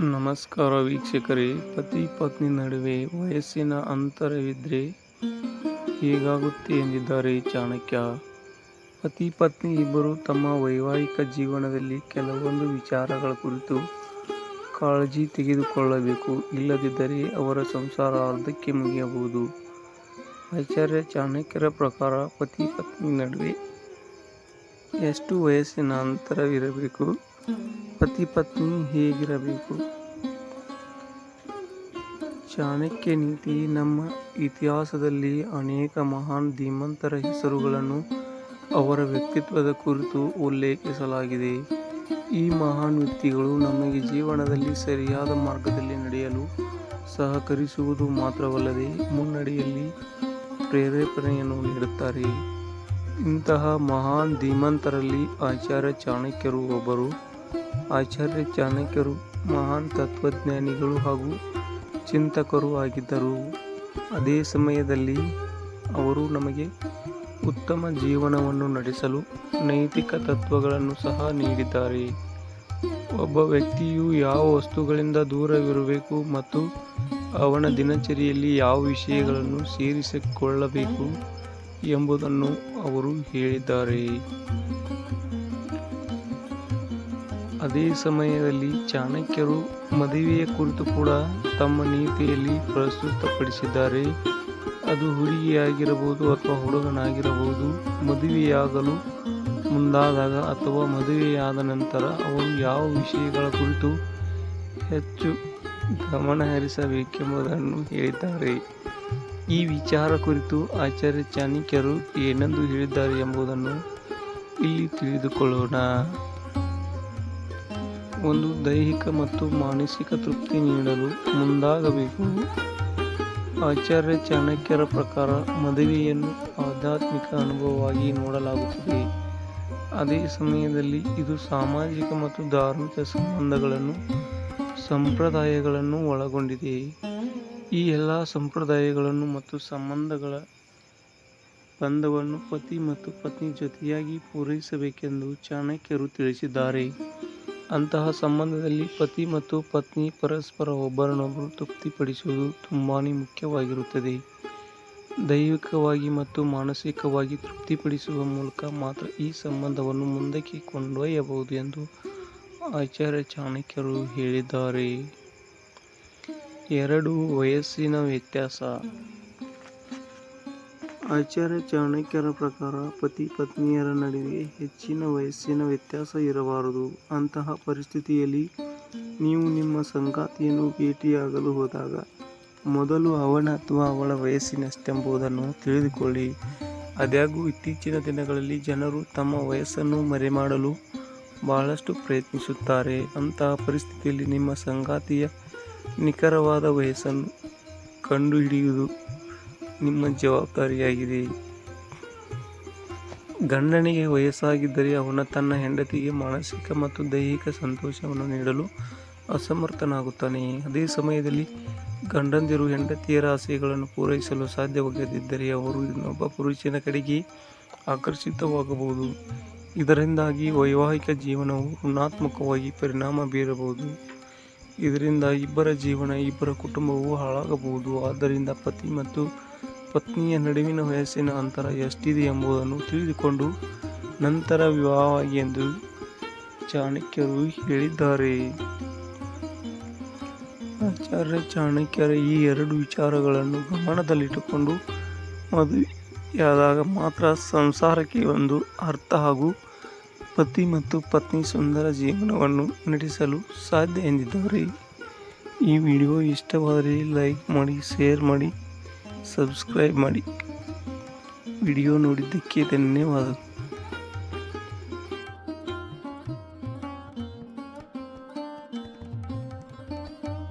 ನಮಸ್ಕಾರ ವೀಕ್ಷಕರೇ. ಪತಿ ಪತ್ನಿ ನಡುವೆ ವಯಸ್ಸಿನ ಅಂತರವಿದ್ರೆ ಹೇಗಾಗುತ್ತೆ ಎಂದಿದ್ದಾರೆ ಚಾಣಕ್ಯ. ಪತಿ ಪತ್ನಿ ಇಬ್ಬರು ತಮ್ಮ ವೈವಾಹಿಕ ಜೀವನದಲ್ಲಿ ಕೆಲವೊಂದು ವಿಚಾರಗಳ ಕುರಿತು ಕಾಳಜಿ ತೆಗೆದುಕೊಳ್ಳಬೇಕು. ಇಲ್ಲದಿದ್ದರೆ ಅವರ ಸಂಸಾರ ಅರ್ಧಕ್ಕೆ ಮುಗಿಯಬಹುದು. ಆಚಾರ್ಯ ಚಾಣಕ್ಯರ ಪ್ರಕಾರ ಪತಿ ಪತ್ನಿ ನಡುವೆ ಎಷ್ಟು ವಯಸ್ಸಿನ ಅಂತರವಿರಬೇಕು? ಪತಿ ಪತ್ನಿ ಹೇಗಿರಬೇಕು? ಚಾಣಕ್ಯ ನೀತಿ ನಮ್ಮ ಇತಿಹಾಸದಲ್ಲಿ ಅನೇಕ ಮಹಾನ್ ಧೀಮಂತರ ಹೆಸರುಗಳನ್ನು ಅವರ ವ್ಯಕ್ತಿತ್ವದ ಕುರಿತು ಉಲ್ಲೇಖಿಸಲಾಗಿದೆ. ಈ ಮಹಾನ್ ವ್ಯಕ್ತಿಗಳು ನಮಗೆ ಜೀವನದಲ್ಲಿ ಸರಿಯಾದ ಮಾರ್ಗದಲ್ಲಿ ನಡೆಯಲು ಸಹಕರಿಸುವುದು ಮಾತ್ರವಲ್ಲದೆ ಮುನ್ನಡೆಯಲ್ಲಿ ಪ್ರೇರೇಪಣೆಯನ್ನು ನೀಡುತ್ತಾರೆ. ಇಂತಹ ಮಹಾನ್ ಧೀಮಂತರಲ್ಲಿ ಆಚಾರ್ಯ ಚಾಣಕ್ಯರು ಒಬ್ಬರು ಆಚಾರ್ಯ ಚಾಣಕ್ಯರು ಮಹಾನ್ ತತ್ವಜ್ಞಾನಿಗಳು ಹಾಗೂ ಚಿಂತಕರು ಆಗಿದ್ದರು. ಅದೇ ಸಮಯದಲ್ಲಿ ಅವರು ನಮಗೆ ಉತ್ತಮ ಜೀವನವನ್ನು ನಡೆಸಲು ನೈತಿಕ ತತ್ವಗಳನ್ನು ಸಹ ನೀಡಿದ್ದಾರೆ. ಒಬ್ಬ ವ್ಯಕ್ತಿಯು ಯಾವ ವಸ್ತುಗಳಿಂದ ದೂರವಿರಬೇಕು ಮತ್ತು ಅವನ ದಿನಚರಿಯಲ್ಲಿ ಯಾವ ವಿಷಯಗಳನ್ನು ಸೇರಿಸಿಕೊಳ್ಳಬೇಕು ಎಂಬುದನ್ನು ಅವರು ಹೇಳಿದ್ದಾರೆ. ಅದೇ ಸಮಯದಲ್ಲಿ ಚಾಣಕ್ಯರು ಮದುವೆಯ ಕುರಿತು ಕೂಡ ತಮ್ಮ ನೀತಿಯಲ್ಲಿ ಪ್ರಸ್ತುತಪಡಿಸಿದ್ದಾರೆ. ಅದು ಹುಡುಗಿಯಾಗಿರಬಹುದು ಅಥವಾ ಹುಡುಗನಾಗಿರಬಹುದು, ಮದುವೆಯಾಗಲು ಮುಂದಾದಾಗ ಅಥವಾ ಮದುವೆಯಾದ ನಂತರ ಅವರು ಯಾವ ವಿಷಯಗಳ ಕುರಿತು ಹೆಚ್ಚು ಗಮನಹರಿಸಬೇಕೆಂಬುದನ್ನು ಹೇಳಿದ್ದಾರೆ. ಈ ವಿಚಾರ ಕುರಿತು ಆಚಾರ್ಯ ಚಾಣಕ್ಯರು ಏನೆಂದು ಹೇಳಿದ್ದಾರೆ ಎಂಬುದನ್ನು ಇಲ್ಲಿ ತಿಳಿದುಕೊಳ್ಳೋಣ. ಒಂದು ದೈಹಿಕ ಮತ್ತು ಮಾನಸಿಕ ತೃಪ್ತಿ ನೀಡಲು ಮುಂದಾಗಬೇಕು. ಆಚಾರ್ಯ ಚಾಣಕ್ಯರ ಪ್ರಕಾರ ಮದುವೆಯನ್ನು ಆಧ್ಯಾತ್ಮಿಕ ಅನುಭವವಾಗಿ ನೋಡಲಾಗುತ್ತದೆ. ಅದೇ ಸಮಯದಲ್ಲಿ ಇದು ಸಾಮಾಜಿಕ ಮತ್ತು ಧಾರ್ಮಿಕ ಸಂಬಂಧಗಳನ್ನು, ಸಂಪ್ರದಾಯಗಳನ್ನು ಒಳಗೊಂಡಿದೆ. ಈ ಎಲ್ಲ ಸಂಪ್ರದಾಯಗಳನ್ನು ಮತ್ತು ಸಂಬಂಧಗಳ ಬಂಧವನ್ನು ಪತಿ ಮತ್ತು ಪತ್ನಿ ಜೊತೆಯಾಗಿ ಪೂರೈಸಬೇಕೆಂದು ಚಾಣಕ್ಯರು ತಿಳಿಸಿದ್ದಾರೆ. ಅಂತಹ ಸಂಬಂಧದಲ್ಲಿ ಪತಿ ಮತ್ತು ಪತ್ನಿ ಪರಸ್ಪರ ಒಬ್ಬರನ್ನೊಬ್ಬರು ತೃಪ್ತಿಪಡಿಸುವುದು ತುಂಬಾ ಮುಖ್ಯವಾಗಿರುತ್ತದೆ. ದೈವಿಕವಾಗಿ ಮತ್ತು ಮಾನಸಿಕವಾಗಿ ತೃಪ್ತಿಪಡಿಸುವ ಮೂಲಕ ಮಾತ್ರ ಈ ಸಂಬಂಧವನ್ನು ಮುಂದಕ್ಕೆ ಕೊಂಡೊಯ್ಯಬಹುದು ಎಂದು ಆಚಾರ್ಯ ಚಾಣಕ್ಯರು ಹೇಳಿದ್ದಾರೆ. ಎರಡು ವಯಸ್ಸಿನ ವ್ಯತ್ಯಾಸ. ಆಚಾರ್ಯ ಚಾಣಕ್ಯರ ಪ್ರಕಾರ ಪತಿ ಪತ್ನಿಯರ ನಡುವೆ ಹೆಚ್ಚಿನ ವಯಸ್ಸಿನ ವ್ಯತ್ಯಾಸ ಇರಬಾರದು. ಅಂತಹ ಪರಿಸ್ಥಿತಿಯಲ್ಲಿ ನೀವು ನಿಮ್ಮ ಸಂಗಾತಿಯನ್ನು ಭೇಟಿಯಾಗಲು ಹೋದಾಗ ಮೊದಲು ಅವನ ಅಥವಾ ಅವಳ ವಯಸ್ಸಿನಷ್ಟೆಂಬುದನ್ನು ತಿಳಿದುಕೊಳ್ಳಿ. ಆದಾಗ್ಯೂ, ಇತ್ತೀಚಿನ ದಿನಗಳಲ್ಲಿ ಜನರು ತಮ್ಮ ವಯಸ್ಸನ್ನು ಮರೆಮಾಡಲು ಬಹಳಷ್ಟು ಪ್ರಯತ್ನಿಸುತ್ತಾರೆ. ಅಂತಹ ಪರಿಸ್ಥಿತಿಯಲ್ಲಿ ನಿಮ್ಮ ಸಂಗಾತಿಯ ನಿಖರವಾದ ವಯಸ್ಸನ್ನು ಕಂಡುಹಿಡಿಯುವುದು ನಿಮ್ಮ ಜವಾಬ್ದಾರಿಯಾಗಿದೆ. ಗಂಡನಿಗೆ ವಯಸ್ಸಾಗಿದ್ದರೆ ಅವನ ತನ್ನ ಹೆಂಡತಿಗೆ ಮಾನಸಿಕ ಮತ್ತು ದೈಹಿಕ ಸಂತೋಷವನ್ನು ನೀಡಲು ಅಸಮರ್ಥನಾಗುತ್ತಾನೆ. ಅದೇ ಸಮಯದಲ್ಲಿ ಗಂಡಂದಿರು ಹೆಂಡತಿಯರ ಆಸೆಗಳನ್ನು ಪೂರೈಸಲು ಸಾಧ್ಯವಾಗದಿದ್ದರೆ ಅವರು ಇನ್ನೊಬ್ಬ ಪುರುಷನ ಕಡೆಗೆ ಆಕರ್ಷಿತವಾಗಬಹುದು. ಇದರಿಂದಾಗಿ ವೈವಾಹಿಕ ಜೀವನವು ಋಣಾತ್ಮಕವಾಗಿ ಪರಿಣಾಮ ಬೀರಬಹುದು. ಇದರಿಂದ ಇಬ್ಬರ ಜೀವನ, ಇಬ್ಬರ ಕುಟುಂಬವು ಹಾಳಾಗಬಹುದು. ಆದ್ದರಿಂದ ಪತಿ ಮತ್ತು ಪತ್ನಿಯ ನಡುವಿನ ವಯಸ್ಸಿನ ಅಂತರ ಎಷ್ಟಿದೆ ಎಂಬುದನ್ನು ತಿಳಿದುಕೊಂಡು ನಂತರ ವಿವಾಹವಾಗಿ ಎಂದು ಚಾಣಕ್ಯರು ಹೇಳಿದ್ದಾರೆ. ಆಚಾರ್ಯ ಚಾಣಕ್ಯರ ಈ ಎರಡು ವಿಚಾರಗಳನ್ನು ಗಮನದಲ್ಲಿಟ್ಟುಕೊಂಡು ಮದುವೆಯಾದಾಗ ಮಾತ್ರ ಸಂಸಾರಕ್ಕೆ ಒಂದು ಅರ್ಥ ಹಾಗೂ ಪತಿ ಮತ್ತು ಪತ್ನಿ ಸುಂದರ ಜೀವನವನ್ನು ನಡೆಸಲು ಸಾಧ್ಯ ಎಂದಿದ್ದಾರೆ. ಈ ವಿಡಿಯೋ ಇಷ್ಟವಾದರೆ ಲೈಕ್ ಮಾಡಿ, ಶೇರ್ ಮಾಡಿ. ಸಬ್ಸ್ಕ್ರೈಬ್ ಮಾಡಿ. ವಿಡಿಯೋ ನೋಡಿದ್ದಕ್ಕೆ ಧನ್ಯವಾದಗಳು